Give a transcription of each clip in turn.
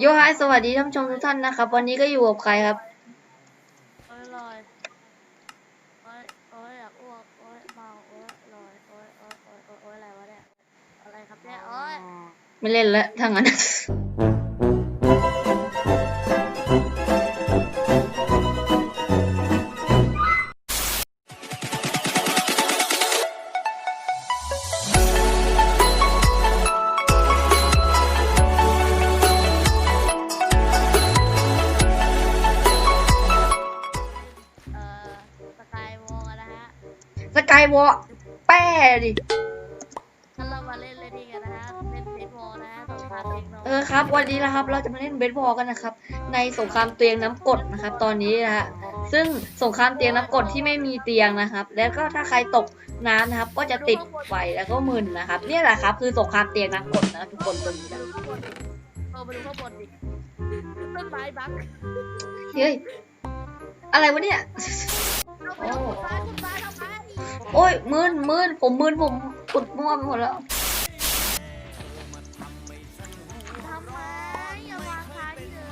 โยฮายสวัสดีท่านผู้ชมทุกท่านนะครับ วันนี้ก็อยู่กับใครครับ โอ้ยลอยโอ้ยโอ้ยอยากอ้วกโอ้ยเมาโอ้ยลอยโอ้ยโอ้ยโอ้ยโอ้ยโอ้ยอะไรวะเนี่ยอะไรครับเนี่ยโอ้ย ไม่เล่นแล้วถ้างั้น กายวอล์แป้ดิ งั้นเรามาเล่นเล่นนี่กันนะฮะเล่นเบสบอลนะฮะสงครามเทคโนเออครับ วันนี้นะครับเราจะมาเล่นเบสบอลกันนะครับ ในสงครามเตียงน้ำกรดนะครับ ตอนนี้นะฮะซึ่งสงครามเตียงน้ำกรดที่ไม่มีเตียงนะครับ แล้วก็ถ้าใครตกน้ำนะครับ ก็จะติดไฟแล้วก็มึนนะครับเนี่ยแหละครับ คือสงครามเตียงน้ำกรดนะทุกคนตรงนี้นะดูข้างบนดิโอ้มาดูข้างบนดิต้นไม้บักเฮ้ยอะไรวะเนี่ย เอาไปเอาขุดซ้ายขุดซ้ายทำไม โอ้ยมึนมึนผมมึนผมปุดมั่วไปหมดแล้วทำไมอย่าวางท้ายที่เดิ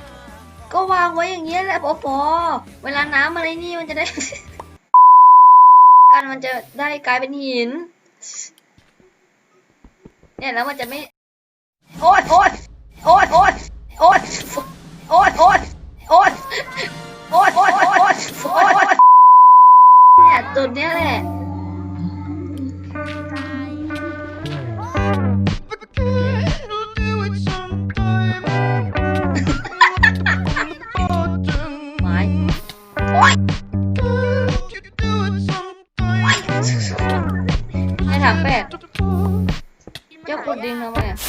มก็วางไว้อย่างเงี้ยแหละปอปอเวลาน้ำอะไรนี่มันจะได้ กันมันจะได้กลายเป็นหิน เนี่ยแล้วมันจะไม่ โอ๊ยโอ๊ยโอ๊ยโอ๊ยโอ๊ยโอ๊ยโอ๊ยโอ๊ยโอ๊ยโอ๊ยโอ๊ยโอ๊ยโอ๊ยเนี่ยจุดเนี้ยแหละตาย ไม้โอ๊ยให้ถามแปดเจ้าขุดดินทำไมอะ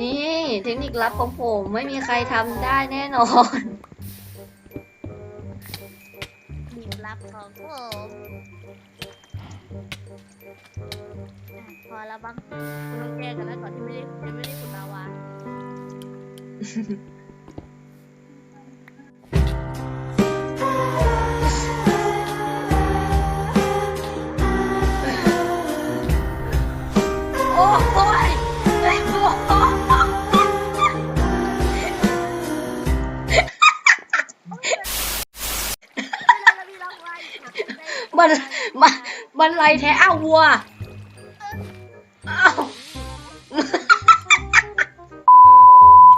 นี่เทคนิคลับของผมไม่มีใครทำได้แน่นอนดิบลับของผม พอแล้วบ้างคุณต้องแก้กันแล้วก่อนที่ไม่ได้ยังไม่ได้ขุดลาวา บันบันบันไรแท้อ้าวัว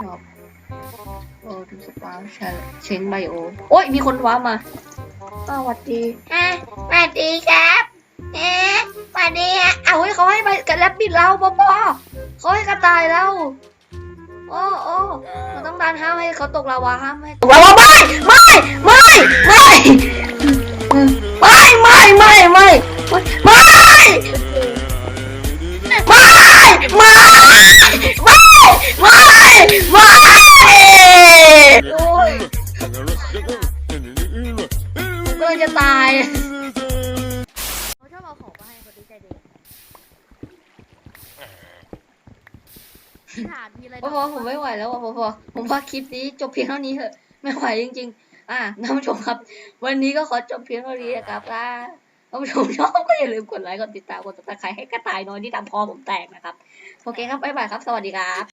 ชอบโอ้ดูสปาร์ชเชงไบโอ โอ้ยมีคนว้ามาสวัสดีสวัสดีครับเอ๊ะสวัสดีฮะเอาให้เขาให้ไปกับแรปปิดเราบอปอเขาให้กระต่ายเราโอ้โอ้เราต้องการห้ามให้เขาตกลาวาห้ามให้ตกลาวาไม่ไม่ไม่ไม่ ไม่ไม่ไม่ไม่ไม่ไม่โอ้ยก็จะตายเขาชอบเอาของมาให้คนดีใจเด็กถามทีไรพอพอผมไม่ไหวแล้วอะพอพอผมว่าคลิปนี้จบเพียงเท่านี้เถอะ ไม่ไหวจริง ๆ อะท่านผู้ชมครับ วันนี้ก็ขอจบเพียงเท่านี้นะครับถ้า ท่านผู้ชมชอบก็อย่าลืมกดไลค์ กดติดตาม กดติดตามให้กระต่ายน้อยที่ทำพอผมแตกนะครับ โอเคครับ บ๊ายบายครับ สวัสดีครับ